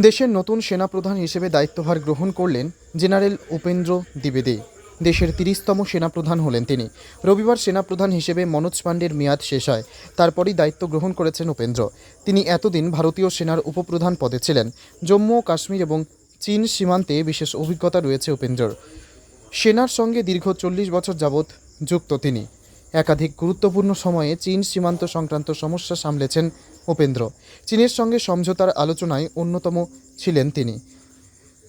দেশের নতুন সেনাপ্রধান হিসেবে দায়িত্বভার গ্রহণ করলেন জেনারেল উপেন্দ্র দ্বিবেদী। দেশের তিরিশতম সেনাপ্রধান হলেন তিনি। রবিবার সেনাপ্রধান হিসেবে মনোজ পাণ্ডের মেয়াদ শেষ হয়। তারপরই দায়িত্ব গ্রহণ করেছেন উপেন্দ্র। তিনি এতদিন ভারতীয় সেনার উপপ্রধান পদে ছিলেন। জম্মু ও কাশ্মীর এবং চীন সীমান্তে বিশেষ অভিজ্ঞতা রয়েছে উপেন্দ্রর। সেনার সঙ্গে দীর্ঘ চল্লিশ বছর যাবৎ যুক্ত তিনি। একাধিক গুরুত্বপূর্ণ সময়ে চীন সীমান্ত সংক্রান্ত সমস্যা সামলেছেন উপেন্দ্র। চীনের সঙ্গে সমঝোতার আলোচনায় অন্যতম ছিলেন তিনি।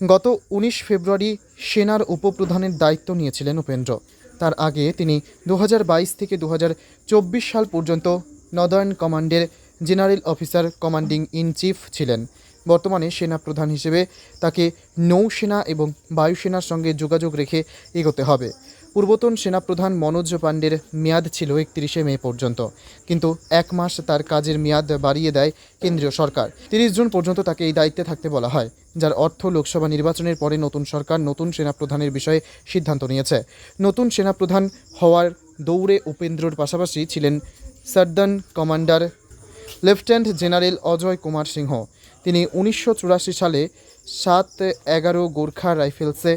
গত উনিশ ফেব্রুয়ারি সেনার উপপ্রধানের দায়িত্ব নিয়েছিলেন উপেন্দ্র। তার আগে তিনি দু হাজার বাইশ থেকে দু হাজার চব্বিশ সাল পর্যন্ত নদার্ন কমান্ডের general officer commanding in chief ছিলেন। বর্তমানে সেনা প্রধান হিসেবে তাকে নৌসেনা এবং বায়ুসেনার সঙ্গে যোগাযোগ রেখে এগোতে হবে। পূর্বতন সেনাপ্রধান মনোজ পাণ্ডের মেয়াদ ছিল একত্রিশে মে পর্যন্ত। কিন্তু এক মাস তার কাজের মেয়াদ বাড়িয়ে দেয় কেন্দ্রীয় সরকার। তিরিশ জুন পর্যন্ত তাকে এই দায়িত্বে থাকতে বলা হয়, যার অর্থ লোকসভা নির্বাচনের পরে নতুন সরকার নতুন সেনাপ্রধানের বিষয়ে সিদ্ধান্ত নিয়েছে। নতুন সেনাপ্রধান হওয়ার দৌড়ে উপেন্দ্রর পাশাপাশি ছিলেন southern commander lieutenant general Ajay Kumar Singh. তিনি উনিশশো চুরাশি সালে সাত এগারো গোর্খা রাইফেলসে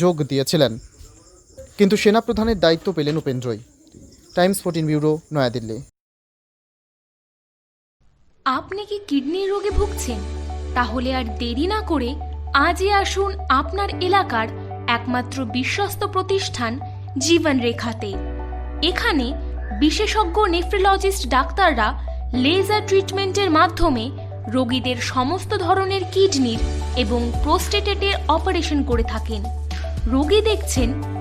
যোগ দিয়েছিলেন। কিন্তু সেনাপ্রধানের দায়িত্ব পেলেন উপেন্দ্রই। Times fourteen bureau, New Delhi. আপনি কি কিডনির রোগে ভুগছেন? তাহলে আর দেরি না করে আজই আসুন আপনার এলাকার একমাত্র বিশ্বস্ত প্রতিষ্ঠান জীবন রেখাতে এখানে বিশেষজ্ঞ নেফ্রোলজিস্ট ডাক্তাররা লেজার ট্রিটমেন্টের মাধ্যমে রোগীদের সমস্ত ধরনের কিডনির এবং প্রোস্টেটেটের অপারেশন করে থাকেন। রোগী দেখছেন